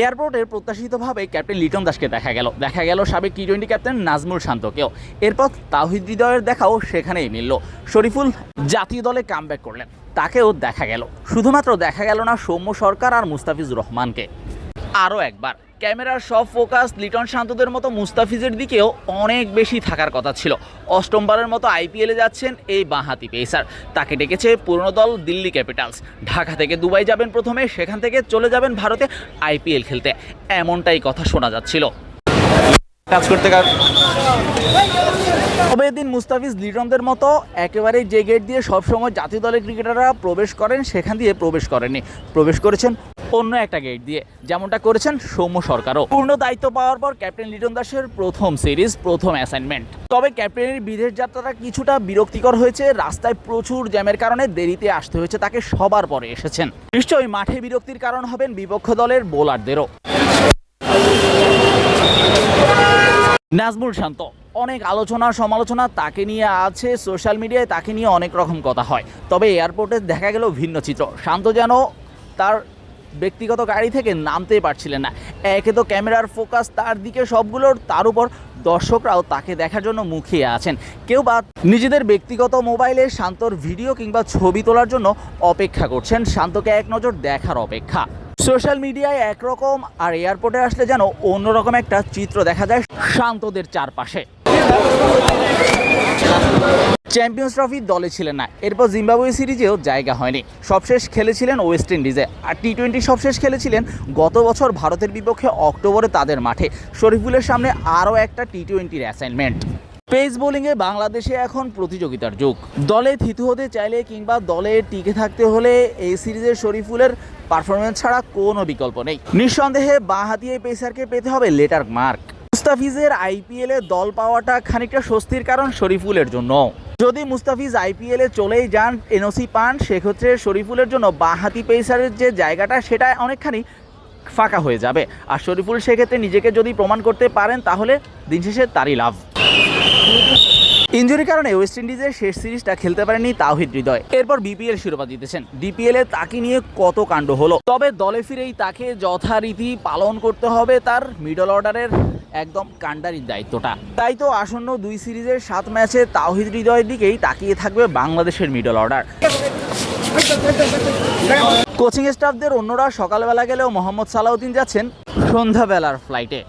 এয়ারপোর্টের প্রত্যাশিতভাবে ক্যাপ্টেন লিটন দাসকে দেখা গেল। দেখা গেল সাবেক টি টোয়েন্টি ক্যাপ্টেন নাজমুল শান্তকেও। এরপর তাহিদ হৃদয়ের দেখাও সেখানেই মিলল। শরীফুল জাতীয় দলে কামব্যাক করলেন। তাকেও দেখা গেল। শুধুমাত্র দেখা গেল না, সৌম্য সরকার আর মুস্তাফিজ রহমানকে। আরও একবার। ক্যামেরার সব ফোকাস লিটন শান্তদের মতো মুস্তাফিজের দিকেও অনেক বেশি থাকার কথা ছিল। অষ্টমবারের মতো আইপিএলে যাচ্ছেন এই বাঁহাতি পেসার তাকে ডেকেছে পুরনো দল দিল্লি ক্যাপিটালস ঢাকা থেকে দুবাই যাবেন প্রথমে সেখান থেকে চলে যাবেন ভারতে আইপিএল খেলতে। এমনটাই কথা শোনা যাচ্ছিল। কাজ করতে তবে এদিন মুস্তাফিজ লিটনদের মতো একেবারে যে গেট দিয়ে সবসময় জাতীয় দলের ক্রিকেটাররা প্রবেশ করেন সেখান দিয়ে প্রবেশ করেননি। প্রবেশ করেছেন অন্য একটা গেট দিয়ে। যেমনটা করেছেন সৌম্য সরকারও। পূর্ণ দায়িত্ব পাওয়ার পর ক্যাপ্টেন লিটন দাসের প্রথম সিরিজ প্রথম অ্যাসাইনমেন্ট তবে ক্যাপ্টেনের বিদেশ যাত্রাটা কিছুটা বিরক্তিকর হয়েছে। রাস্তায় প্রচুর জ্যামের কারণে দেরিতে আসতে হয়েছে, তাকে সবার পরে এসেছেন। নিশ্চয়ই মাঠে বিরক্তির কারণ হবেন বিপক্ষ দলের বোলারদেরও। নাজমুল শান্ত, অনেক আলোচনা সমালোচনা তাকে নিয়ে আছে সোশ্যাল মিডিয়ায়, তাকে নিয়ে অনেক রকম কথা হয়। তবে এয়ারপোর্টে দেখা গেল ভিন্ন চিত্র। শান্ত যেন তার ব্যক্তিগত গাড়ি থেকে নামতেই পারছিলেন না। একে তো ক্যামেরার ফোকাস, তার দিকে সবগুলোর, তার উপর দর্শকরাও তাকে দেখার জন্য মুখিয়ে আছেন। কেউ বা নিজেদের ব্যক্তিগত মোবাইলে শান্তর ভিডিও কিংবা ছবি তোলার জন্য অপেক্ষা করছেন। শান্তকে এক নজর দেখার অপেক্ষা। সোশ্যাল মিডিয়ায় একরকম আর এয়ারপোর্টে আসলে যেন অন্যরকম একটা চিত্র দেখা যায় শান্তদের চারপাশে। চ্যাম্পিয়ন্স ট্রফির দলে ছিলেন না। এরপর জিম্বাবুয়ে সিরিজেও জায়গা হয়নি। সবশেষ খেলেছিলেন ওয়েস্ট ইন্ডিজে। আর টি টোয়েন্টি সবশেষ খেলেছিলেন গত বছর ভারতের বিপক্ষে অক্টোবরে তাদের মাঠে। শরীফুলের সামনে আরও একটা টি টোয়েন্টির অ্যাসাইনমেন্ট পেস বোলিংয়ে বাংলাদেশে এখন প্রতিযোগিতার যুগ। দলে থিতু হতে চাইলে কিংবা দলে টিকে থাকতে হলে এই সিরিজে শরীফুলের পারফরমেন্স ছাড়া কোনো বিকল্প নেই। নিঃসন্দেহে বাঁহাতি এই পেসারকে পেতে হবে লেটার মার্ক। মুস্তাফিজের আইপিএলে দল পাওয়াটা খানিকটা স্বস্তির কারণ শরীফুলের জন্য যদি মুস্তাফিজ আইপিএলে চলেই যান, এনওসি পান, সেক্ষেত্রে শরীফুলের জন্য বাঁহাতি পেসারের যে জায়গাটা, সেটা অনেকখানি ফাঁকা হয়ে যাবে। আর শরীফুল সেক্ষেত্রে নিজেকে যদি প্রমাণ করতে পারেন, তাহলে দিন শেষে তারই লাভ। ইঞ্জুরির কারণে ওয়েস্ট ইন্ডিজের শেষ সিরিজটা খেলতে পারেনি তাওহিদ হৃদয়। এরপর বিপিএল শিরোপা জিতেছেন। ডিপিএল এ তাকে নিয়ে কত কাণ্ড হলো? তবে দলে ফিরেই তাকে যথারীতি পালন করতে হবে তার মিডল অর্ডারের একদম কাণ্ডারির দায়িত্বটা। তাই তো আসন্ন দুই সিরিজের সাত ম্যাচে তাওহিদ হৃদয়ের দিকেই তাকিয়ে থাকবে বাংলাদেশের মিডল অর্ডার কোচিং স্টাফদের অন্যরা সকালবেলা গেলেও মোহাম্মদ সালাউদ্দিন যাচ্ছেন সন্ধ্যাবেলার ফ্লাইটে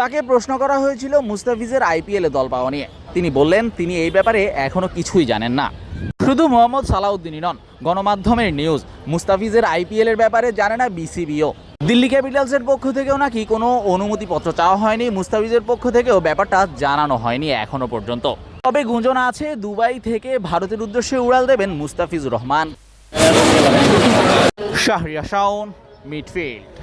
তাকে প্রশ্ন করা হয়েছিল মুস্তাফিজের আইপিএলে দল পাওয়া নিয়ে। তিনি বললেন তিনি এই ব্যাপারে এখনও কিছুই জানেন না। শুধু মোহাম্মদ সালাউদ্দিনই নন, গণমাধ্যমের নিউজ মুস্তাফিজের আইপিএল এর ব্যাপারে জানে না বিসিবিও। দিল্লি ক্যাপিটালসের পক্ষ থেকেও নাকি কোনো অনুমতিপত্র চাওয়া হয়নি, মুস্তাফিজের পক্ষ থেকেও ব্যাপারটা জানানো হয়নি এখনও পর্যন্ত। তবে গুঞ্জন আছে, দুবাই থেকে ভারতের উদ্দেশ্যে উড়াল দেবেন মুস্তাফিজুর রহমান। শাহরিয়া শাওন মিডফিল্ড